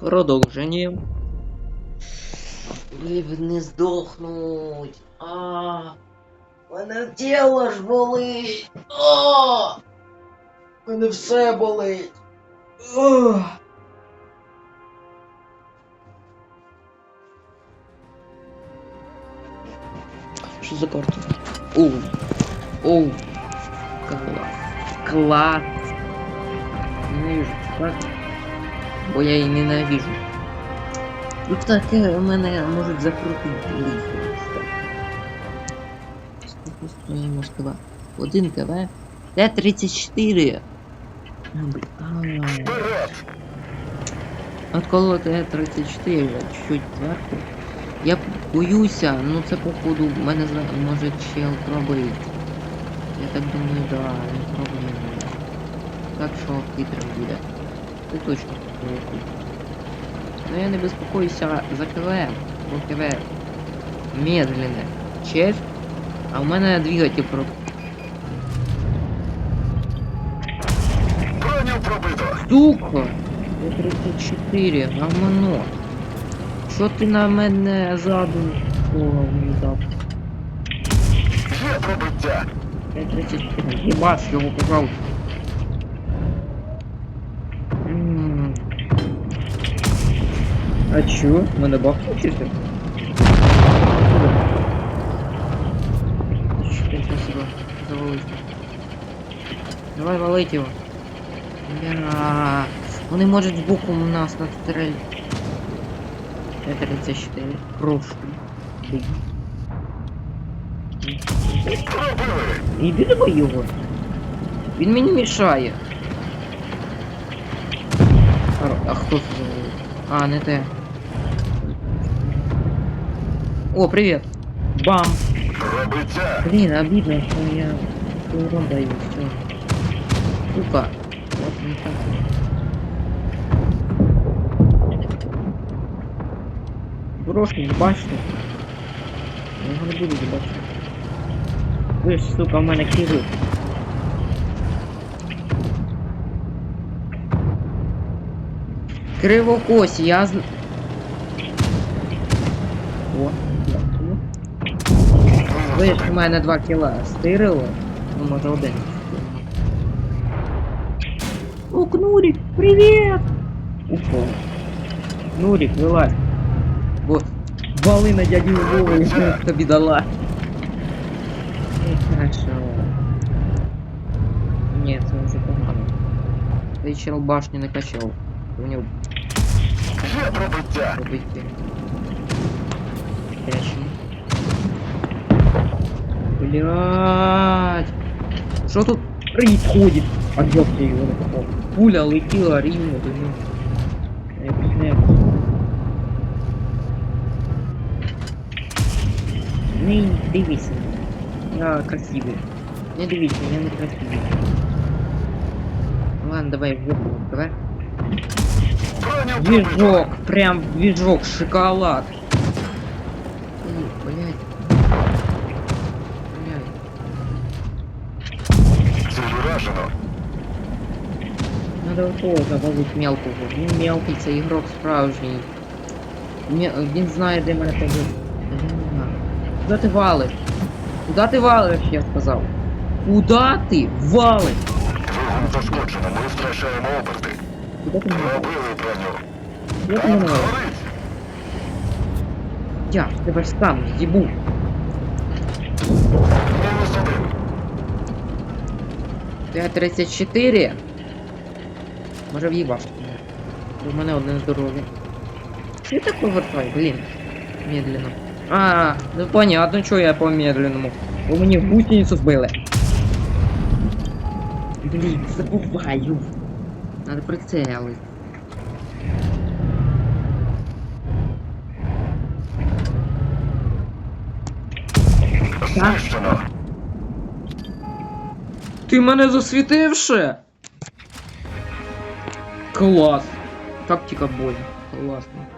Продовження. Не здохнуть. А. Мене тіло ж болить. А. Мене все болить. Ох. Що за карта? Оу. Оу. Клас. Клас. Ненавижу карту. Бо я її ненавижу. Тут таке мене можуть закрутити Москва? Один КВ. Т-34. А, бл- а. Вперед! От коли Т-34 чуть-чуть зверху. Я боюся, ну це походу мене може чел пробить. Я так думаю, да, не пробує. Так що хитрим буде. Пробує. Но я не беспокоюся за КВ, бо КВ медленне. Честь. А у мене двигатель про... Броню пробито! Сука! Т-34, гамано. Що ти на мене ззаду слово в'їдав? Є пробиття! Т-34, їбаш його, пожалуйста. А чё? Мене бак включився? Чё, Спасибо. Завалить. Давай валить його. Бля. Вони можуть збоку у нас настрелити. Т-34. Прошу. Бий. Пробили! Іди давай його. Він мені мішає. А, а хто це? А, не те. О, привет. Бам. Пробиття! Блин, обидно, что я урон даю. Все. Сука. Вот не так. Брошки, бачите? Я не буду бачити. Ви ж, сука, в мене киви. Кривокось, я. О, дякую. Ви ж у мене два кіла стирило. Ну, може один. О, Кнурик, привіт! Упав. Кнурик, вилазь. Бо вали на дядю Вову тобі дала. Ей, Хорошо. Ні, це вже погано. Ти чел башню не качав. У нього Є пробиття! побиті. Трящин. Блять. Что тут происходит? А я тебе его напал. Пуля летела до него. Я объясняю. Не дивись. Я красивый. Не дивись, я не красивый. Ладно, давай в давай. Движок, прям движок, шоколад. Эй, того завалить мелкого. Він мелкий, це ігрок справжній. Ме- Він знає, де мене побити. Куда ти валиш? Куда ти валиш, я сказав? Куда ти валиш? Двигун пошкоджено, ми втрачаємо оберти. Куда ти мене? Пробили броню! Куда ти мене валиш? Я тебе ж сам з'їбу. Мінус один! Т-34. Може в'їбаш. У мене одне здоров'я. Що я так повертай, блін? Медленно. А, ну понятно, що я по медленному. У мені гусеницю вбили. Блін, забуваю. Надо прицелити. Знищено! Ти мене засвітивши? Клас. Тактика боя. Класно.